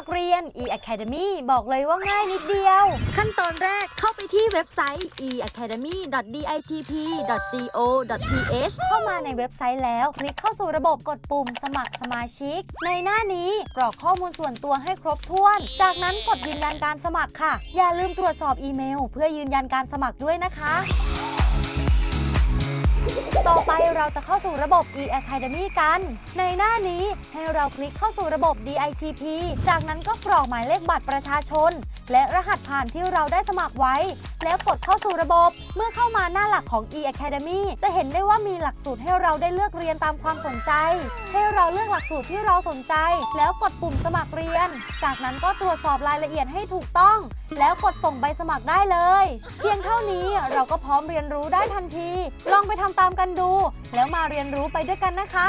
มัครเรียน e-academy บอกเลยว่าง่ายนิดเดียว ขั้นตอนแรกเข้าไปที่เว็บไซต์ eacademy.ditp.go.th เข้ามาในเว็บไซต์แล้ว คลิกเข้าสู่ระบบกดปุ่มสมัครสมาชิก ในหน้านี้กรอกข้อมูลส่วนตัวให้ครบถ้วน จากนั้นกดยืนยันการสมัครค่ะ อย่าลืมตรวจสอบอีเมล เพื่อยืนยันการสมัครด้วยนะคะ ต่อไปเราจะเข้าสู่ระบบ e-academy กัน ในหน้านี้ให้เราคลิกเข้าสู่ระบบ DITP จากนั้นก็กรอกหมายเลขบัตรประชาชน และรหัสผ่านที่เราได้สมัครไว้ แล้วกดเข้าสู่ระบบ เมื่อเข้ามาหน้าหลักของ e-academy จะเห็นได้ว่ามีหลักสูตรให้เราได้เลือกเรียนตามความสนใจ ให้เราเลือกหลักสูตรที่เราสนใจ แล้วกดปุ่มสมัครเรียน จากนั้นก็ตรวจสอบรายละเอียดให้ถูกต้อง แล้วกดส่งใบสมัครได้เลย เพียงเท่านี้เราก็พร้อมเรียนรู้ได้ทันที ลองไปทำตามกันดู แล้วมาเรียนรู้ไปด้วยกันนะคะ